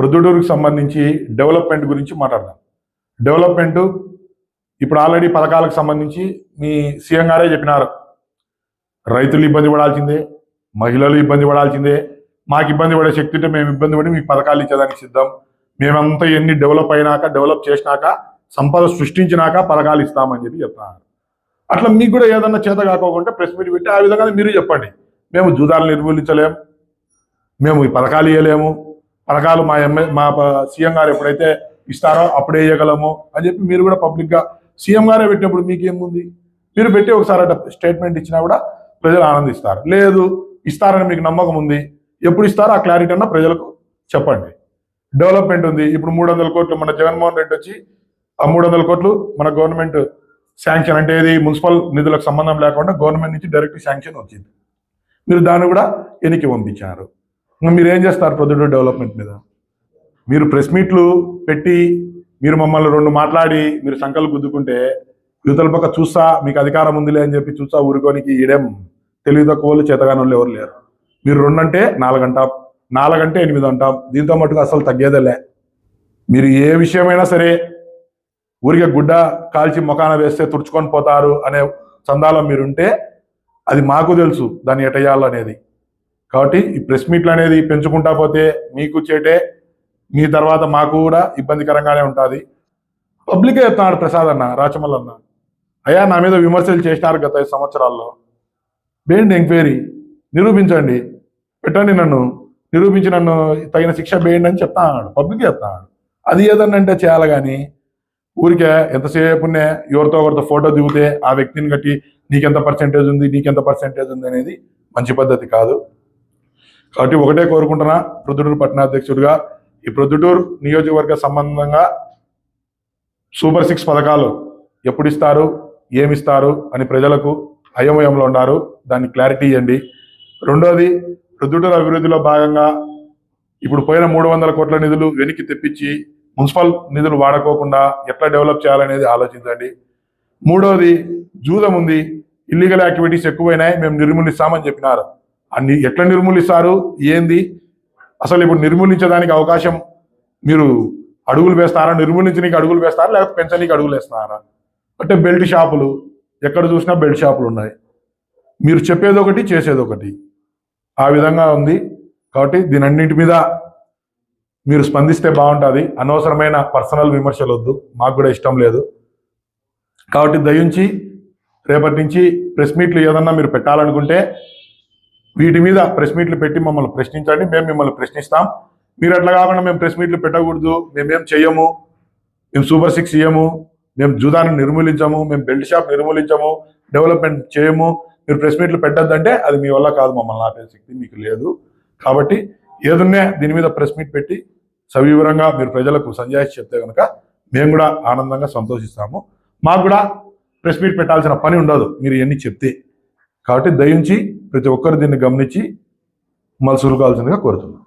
ప్రొద్దుటూరుకు సంబంధించి డెవలప్మెంట్ గురించి మాట్లాడదాం. డెవలప్మెంట్ ఇప్పుడు ఆల్రెడీ పథకాలకు సంబంధించి మీ సీఎం గారే చెప్పినారు. రైతులు ఇబ్బంది పడాల్సిందే మహిళలు ఇబ్బంది పడాల్సిందే మాకు ఇబ్బంది పడే శక్తి ఉంటే మేము ఇబ్బంది పడి మీకు పథకాలు ఇచ్చేదానికి సిద్ధం. మేమంతా ఎన్ని డెవలప్ అయినాక డెవలప్ చేసినాక సంపద సృష్టించినాక పథకాలు ఇస్తామని చెప్పి చెప్తున్నారు. అట్లా మీకు కూడా ఏదన్నా చేత కాకోకుంటే ప్రెస్ మీట్ పెట్టి ఆ విధంగా మీరు చెప్పండి. మేము జూదాలు నిర్మూలించలేము మేము ఈ పథకాలు ఇవ్వలేము పథకాలు మా ఎంఏ మా సీఎం గారు ఎప్పుడైతే ఇస్తారో అప్పుడే ఇవ్వగలము అని చెప్పి మీరు కూడా పబ్లిక్గా సీఎం గారే పెట్టినప్పుడు మీకేముంది? మీరు పెట్టి ఒకసారి అట్లా స్టేట్మెంట్ ఇచ్చినా కూడా ప్రజలు ఆనందిస్తారు. లేదు ఇస్తారని మీకు నమ్మకం ఉంది. ఎప్పుడు ఇస్తారో ఆ క్లారిటీ అన్న ప్రజలకు చెప్పండి. డెవలప్మెంట్ ఉంది. ఇప్పుడు మూడు వందల కోట్లు మన జగన్మోహన్ రెడ్డి వచ్చి ఆ మూడు వందల కోట్లు మన గవర్నమెంట్ శాంక్షన్ అంటే ఏది? మున్సిపల్ నిధులకు సంబంధం లేకుండా గవర్నమెంట్ నుంచి డైరెక్ట్ శాంక్షన్ వచ్చింది. మీరు దాన్ని కూడా ఎనికి పంపించారు. మీరు ఏం చేస్తారు ప్రొద్దుటూరు డెవలప్మెంట్ మీద? మీరు ప్రెస్ మీట్లు పెట్టి మీరు మమ్మల్ని రెండు మాట్లాడి మీరు సంకలు గుద్దుకుంటే యువతల పక్క చూస్తా మీకు అధికారం ఉందిలే అని చెప్పి చూస్తా ఊరుకోనికి ఈడేం తెలివి తక్కువ వాళ్ళు ఎవరు లేరు. మీరు రెండు అంటే నాలుగంట నాలుగంటే ఎనిమిది అంటాం. దీంతో మటుకు అసలు తగ్గేదేలే మీరు ఏ విషయమైనా సరే ఊరికే గుడ్డ కాల్చి మొఖాన వేస్తే తుడుచుకొని పోతారు అనే చందాలో మీరుంటే అది మాకు తెలుసు దాన్ని ఎటయ్యాలి అనేది కాబట్టి ఈ ప్రెస్ మీట్లు అనేది పెంచుకుంటా పోతే మీకు చేటే మీ తర్వాత మాకు కూడా ఇబ్బందికరంగానే ఉంటుంది. పబ్లికే చెప్తున్నాడు ప్రసాద్ అన్న రాచమల్ అన్న. అయ్యా నా మీద విమర్శలు చేసినారు గత ఐదు సంవత్సరాల్లో. వేయండి ఎంక్వైరీ నిరూపించండి. పెట్టండి నన్ను. నిరూపించి నన్ను తగిన శిక్ష వేయండి అని చెప్తాడు అన్నాడు. పబ్లిక్ చెప్తాడు. అది ఏదన్నంటే చేయాలి కానీ ఊరికే ఎంతసేపునే ఎవరితో ఒకరితో ఫోటో దిగితే ఆ వ్యక్తిని కట్టి నీకెంత పర్సెంటేజ్ ఉంది నీకెంత పర్సెంటేజ్ ఉంది అనేది మంచి పద్ధతి కాదు. కాబట్టి ఒకటే కోరుకుంటున్నా ప్రొద్దుటూరు పట్టణాధ్యక్షుడిగా ఈ ప్రొద్దుటూరు నియోజకవర్గ సంబంధంగా సూపర్ సిక్స్ పథకాలు ఎప్పుడు ఇస్తారు ఏమిస్తారు అని ప్రజలకు అయోమయంలో ఉన్నారు. దాన్ని క్లారిటీ ఇవ్వండి. రెండోది ప్రొద్దుటూరు అభివృద్ధిలో భాగంగా ఇప్పుడు పోయిన మూడు వందల కోట్ల నిధులు వెనక్కి తెప్పించి మున్సిపల్ నిధులు వాడుకోకుండా ఎట్లా డెవలప్ చేయాలనేది ఆలోచించండి. మూడోది జూదం ఉంది ఇల్లీగల్ యాక్టివిటీస్ ఎక్కువైనాయి మేము నిర్మూలిస్తామని చెప్పినారు. అన్ని ఎట్లా నిర్మూలిస్తారు? ఏంది? అసలు ఇప్పుడు నిర్మూలించడానికి అవకాశం మీరు అడుగులు వేస్తారా? నిర్మూలించడానికి అడుగులు వేస్తారా? లేకపోతే పెంచనీకి అడుగులు వేస్తున్నారా అంటే బెల్ట్ షాపులు ఎక్కడ చూసినా బెల్ట్ షాపులు ఉన్నాయి. మీరు చెప్పేది ఒకటి చేసేది ఒకటి ఆ విధంగా ఉంది. కాబట్టి దీని అన్నింటి మీద మీరు స్పందిస్తే బాగుంటుంది. అనవసరమైన పర్సనల్ విమర్శలు వద్దు మాకు కూడా ఇష్టం లేదు. కాబట్టి దయించి రేపటి నుంచి ప్రెస్ మీట్లు ఏదన్నా మీరు పెట్టాలనుకుంటే వీటి మీద ప్రెస్ మీట్లు పెట్టి మమ్మల్ని ప్రశ్నించండి. మేము మిమ్మల్ని ప్రశ్నిస్తాం. మీరు అట్లా కాకుండా మేము ప్రెస్ మీట్లు పెట్టకూడదు. మేమేం చెయ్యము? మేము సూపర్ సిక్స్ ఇయ్యము. మేము జుదాను నిర్మూలించము. మేము బెల్ట్ షాప్ నిర్మూలించము. డెవలప్మెంట్ చేయము. మీరు ప్రెస్ మీట్లు పెట్టద్దంటే అది మీ వల్ల కాదు. మమ్మల్ని ఆపే శక్తి మీకు లేదు. కాబట్టి ఏదున్నే దీని మీద ప్రెస్ మీట్ పెట్టి సవివరంగా మీరు ప్రజలకు సంజాయిషి చెప్తే కనుక మేము కూడా ఆనందంగా సంతోషిస్తాము. మాకు కూడా ప్రెస్ మీట్ పెట్టాల్సిన పని ఉండదు. మీరు ఇవన్నీ చెప్తే కాబట్టి దయించి ప్రతి ఒక్కరు దీన్ని గమనించి మలుసులుకోవాల్సిందిగా కోరుతున్నాను.